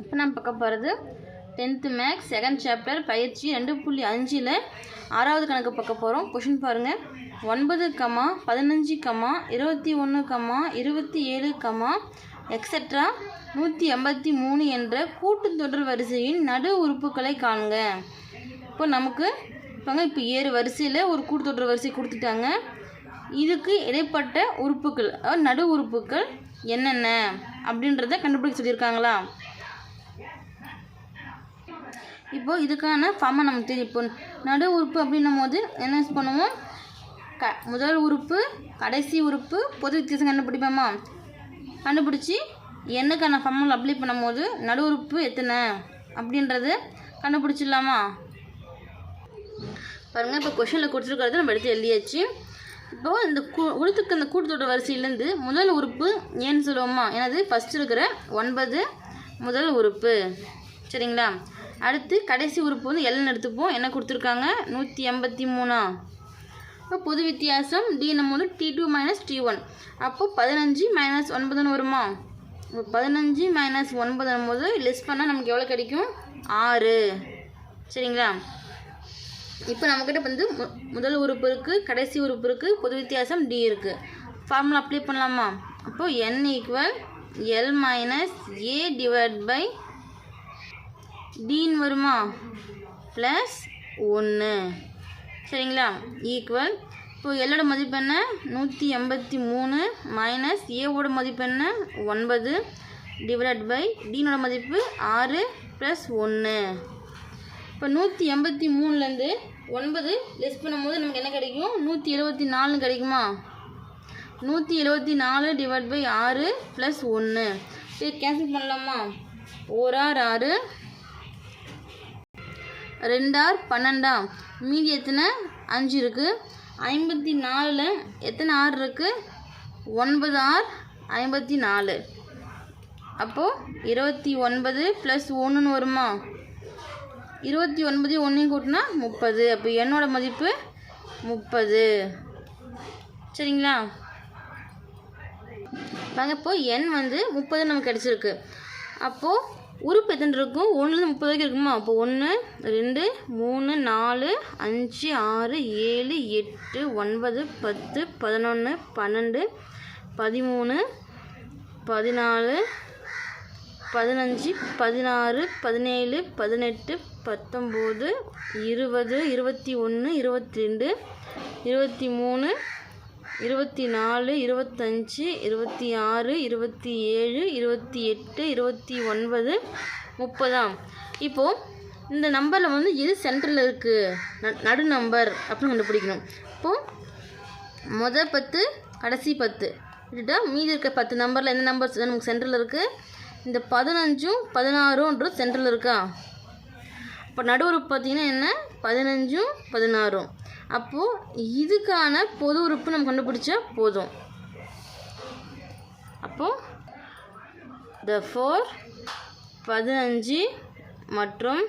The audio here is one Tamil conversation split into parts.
இப்போ நம்ம பார்க்க போகிறது டென்த்து மேக்ஸ் செகண்ட் சாப்டர் பயிற்சி ரெண்டு புள்ளி அஞ்சில் ஆறாவது கணக்கு பார்க்க போகிறோம் கொஷின் பாருங்கள் ஒன்பது கமா பதினஞ்சு கம்மா இருபத்தி ஒன்று கம்மா இருபத்தி ஏழு கமா எக்ஸட்ரா நூற்றி எண்பத்தி மூணு என்ற கூட்டுத்தொடர் வரிசையின் நடு உறுப்புகளை காணுங்க இப்போ நமக்கு இப்போங்க இப்போ ஏறு வரிசையில் ஒரு கூட்டுத்தொடர் வரிசை கொடுத்துட்டாங்க. இதுக்கு இடைப்பட்ட உறுப்புகள் நடு உறுப்புகள் என்னென்ன அப்படின்றத கண்டுபிடிக்க சொல்லியிருக்காங்களா? இப்போது இதுக்கான ஃபார்மை நமக்கு தெரியும் இப்போ நடு உறுப்பு அப்படின்னும் போது என்ன பண்ணுவோம்? க முதல் உறுப்பு கடைசி உறுப்பு பொது வித்தியாசம் கண்டுபிடிப்போமா? கண்டுபிடிச்சி என்னக்கான ஃபார்முலா அப்ளை பண்ணும்போது நடு உறுப்பு எத்தனை? அப்படின்றது கண்டுபிடிச்சிடலாமா? பாருங்கள் இப்போ கொஷனில் கொடுத்துருக்கிறது நம்ம எடுத்து எழுதியாச்சு. இப்போ இந்த கூ உறுத்துக்கு அந்த கூட்டத்தோட வரிசையிலேருந்து முதல் உறுப்பு ஏன்னு சொல்லுவோமா? எனது ஃபஸ்ட்டு இருக்கிற ஒன்பது முதல் உறுப்பு. சரிங்களா? அடுத்து கடைசி உறுப்பு வந்து எல்னு எடுத்துப்போம் என்ன கொடுத்துருக்காங்க? நூற்றி எண்பத்தி மூணா. இப்போ பொது வித்தியாசம் டி நம்ம வந்து T two minus T one அப்போது பதினஞ்சு மைனஸ் ஒன்பதுன்னு வருமா? இப்போ பதினஞ்சு மைனஸ் ஒன்பதும் போது லெஸ் பண்ணால் நமக்கு எவ்வளோ கிடைக்கும்? ஆறு. சரிங்களா? இப்போ நம்மக்கிட்ட வந்து மு- முதல் உறுப்பு இருக்குது கடைசி உறுப்பு இருக்குது பொது வித்தியாசம் டி இருக்குது ஃபார்முலா அப்ளை பண்ணலாமா? அப்போது N equal L minus A divide by D வருமா? ப்ளஸ் ஒன்று சரிங்களா? ஈக்குவல் இப்போ எல்லோட மதிப்பு என்ன? நூற்றி எண்பத்தி மூணு மைனஸ் ஏவோட மதிப்பு என்ன? ஒன்பது. டிவைட் பை டீனோட மதிப்பு ஆறு ப்ளஸ் ஒன்று இப்போ நூற்றி எண்பத்தி மூணுலேருந்து ஒன்பது லெஸ் பண்ணும்போது நமக்கு என்ன கிடைக்கும்? நூற்றி எழுபத்தி நாலுன்னு கிடைக்குமா? நூற்றி எழுபத்தி நாலு டிவைட் பை ஆறு ப்ளஸ் ஒன்று சரி கேன்சல் பண்ணலாமா? ஓரார் ஆறு ரெண்டார் பன்னெண்டா. மீதி எத்தனை? அஞ்சு இருக்குது ஐம்பத்தி நாலில் எத்தனை ஆறு இருக்குது ஒன்பது ஆர் ஐம்பத்தி நாலு. அப்போது இருபத்தி ஒன்பது ப்ளஸ் ஒன்றுன்னு வருமா? இருபத்தி ஒன்பது ஒன்றையும் கூட்டினா முப்பது. அப்போ என்னோடய மதிப்பு முப்பது. சரிங்களா? வாங்க இப்போது எண் வந்து முப்பது நமக்கு கிடச்சிருக்கு. அப்போது உறுப்பு எத்தனை இருக்கும்? ஒன்றுலேருந்து முப்பது வரைக்கும் இருக்குமா? அப்போ ஒன்று ரெண்டு மூணு நாலு அஞ்சு ஆறு ஏழு எட்டு ஒன்பது பத்து பதினொன்று பன்னெண்டு பதிமூணு பதினாலு பதினஞ்சு பதினாறு பதினேழு பதினெட்டு பத்தொம்போது இருபது இருபத்தி ஒன்று இருபத்தி ரெண்டு இருபத்தி மூணு இருபத்தி நாலு இருபத்தஞ்சி இருபத்தி ஆறு இருபத்தி ஏழு இருபத்தி எட்டு இருபத்தி ஒன்பது முப்பதாம். இப்போது இந்த நம்பரில் வந்து எது சென்டரில் இருக்குது ந- நடு நம்பர் அப்படின்னு கண்டுபிடிக்கணும். இப்போது மொதல் பத்து கடைசி பத்து. விட்டுட்டா மீதி இருக்க பத்து நம்பரில் எந்த நம்பர் நமக்கு சென்டரில் இருக்குது இந்த பதினஞ்சும் பதினாறுன்றது சென்டரில் இருக்கா? இப்போ நடுவர் பார்த்தீங்கன்னா என்ன? பதினஞ்சும் பதினாறும். அப்போது இதுக்கான பொது உறுப்பு நம்ம கண்டுபிடிச்சா போதும். அப்போது த ஃபோர் பதினஞ்சு மற்றும்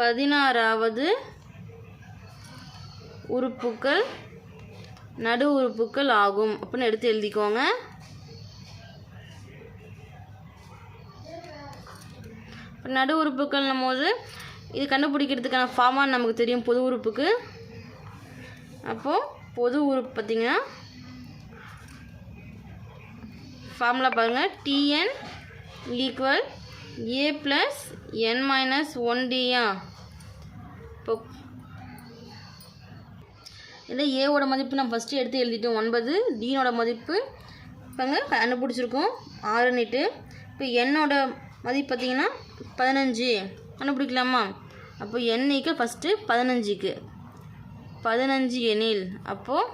பதினாறாவது உறுப்புக்கள் நடு உறுப்புக்கள் ஆகும். அப்படின்னு எடுத்து எழுதிக்கோங்க. இப்போ நடு உறுப்புக்கள்னும் போது இது கண்டுபிடிக்கிறதுக்கான ஃபார்மான்னு நமக்கு தெரியும் பொது உறுப்புக்கு. அப்போது பொது உறுப்பு பார்த்திங்கன்னா ஃபார்முலா பாருங்கள் TN equal A plus N minus one டியா இப்போ இதில் ஏவோட மதிப்பு நான் ஃபஸ்ட்டு எடுத்து எழுதிட்டோம் ஒன்பது. டீனோட மதிப்பு இப்போங்க கண்டுபிடிச்சிருக்கோம். ஆறுன்னுட்டு இப்போ என்னோட மதிப்பு பார்த்தீங்கன்னா பதினஞ்சு. கண்டுபிடிக்கலாமா? அப்போ என்னைக்கு ஃபஸ்ட்டு பதினஞ்சுக்கு. பதினஞ்சு எனில். அப்போது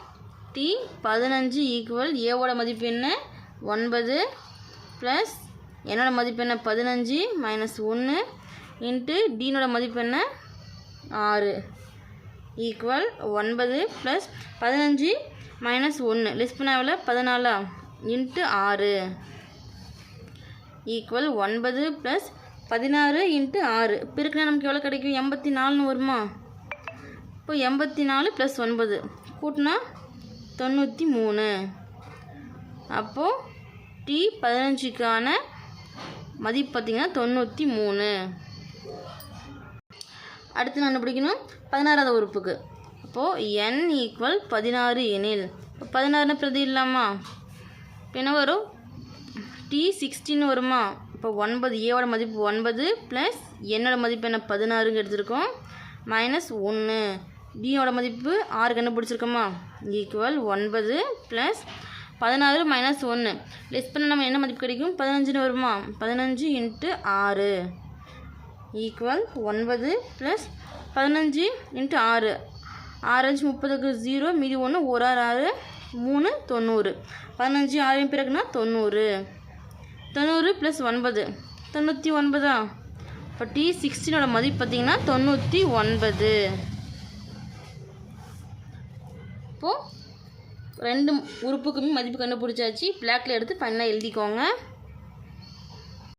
டி பதினஞ்சு ஈக்குவல் ஏவோட மதிப்பு என்ன? ஒன்பது ப்ளஸ் என்னோடய மதிப்பு என்ன? பதினஞ்சு மைனஸ் ஒன்று இன்ட்டு டீனோட மதிப்பு என்ன? ஆறு. ஈக்குவல் ஒன்பது ப்ளஸ் பதினஞ்சு மைனஸ் ஒன்று லிஸ்ட் பண்ணாவில் பதினாலா? இன்ட்டு ஆறு. ஈக்குவல் ஒன்பது ப்ளஸ் பதினாறு இன்ட்டு ஆறு. பெருக்கினா நமக்கு எவ்வளோ கிடைக்கும்? எண்பத்தி நாலுன்னு வருமா? இப்போ எண்பத்தி நாலு ப்ளஸ் ஒன்பது. கூட்டினா தொண்ணூற்றி மூணு அப்போது டி பதினஞ்சுக்கான மதிப்பு பார்த்திங்கன்னா தொண்ணூற்றி மூணு அடுத்து நான் பிடிக்கணும்? பதினாறாவது உறுப்புக்கு. அப்போது என் ஈக்குவல் பதினாறு எனில். இப்போ பதினாறுன்னு பிரதி இல்லாமா? என்ன வரும்? டி சிக்ஸ்டின்னு வருமா? இப்போ ஒன்பது ஏவோட மதிப்பு ஒன்பது ப்ளஸ் என்னோட மதிப்பு என்ன? பதினாறுங்க எடுத்திருக்கோம். மைனஸ் ஒன்று டியோட மதிப்பு ஆறு கண்டுபிடிச்சிருக்கோமா ஈக்குவல் ஒன்பது ப்ளஸ் பதினாறு மைனஸ் ஒன்று லெஸ் பண்ண நம்ம என்ன மதிப்பு கிடைக்கும்? பதினஞ்சுன்னு வருமா? பதினஞ்சு இன்ட்டு ஆறு. ஈக்குவல் ஒன்பது ப்ளஸ் பதினஞ்சு இன்ட்டு ஆறு. ஆறஞ்சு முப்பதுக்கு ஜீரோ மீதி ஒன்று ஒரு ஆறு ஆறு மூணு தொண்ணூறு. பதினஞ்சு ஆறு பிறகுனா தொண்ணூறு. தொண்ணூறு ப்ளஸ் ஒன்பது. தொண்ணூற்றி ஒன்பதா? இப்போ டி சிக்ஸ்டீனோட மதிப்பு பார்த்தீங்கன்னா தொண்ணூற்றி ஒன்பது. இப்போது ரெண்டு உறுப்புக்குமே மதிப்பு கண்டுபிடிச்சாச்சு. பிளாக்ல எடுத்து ஃபைனலாக எழுதிக்கோங்க.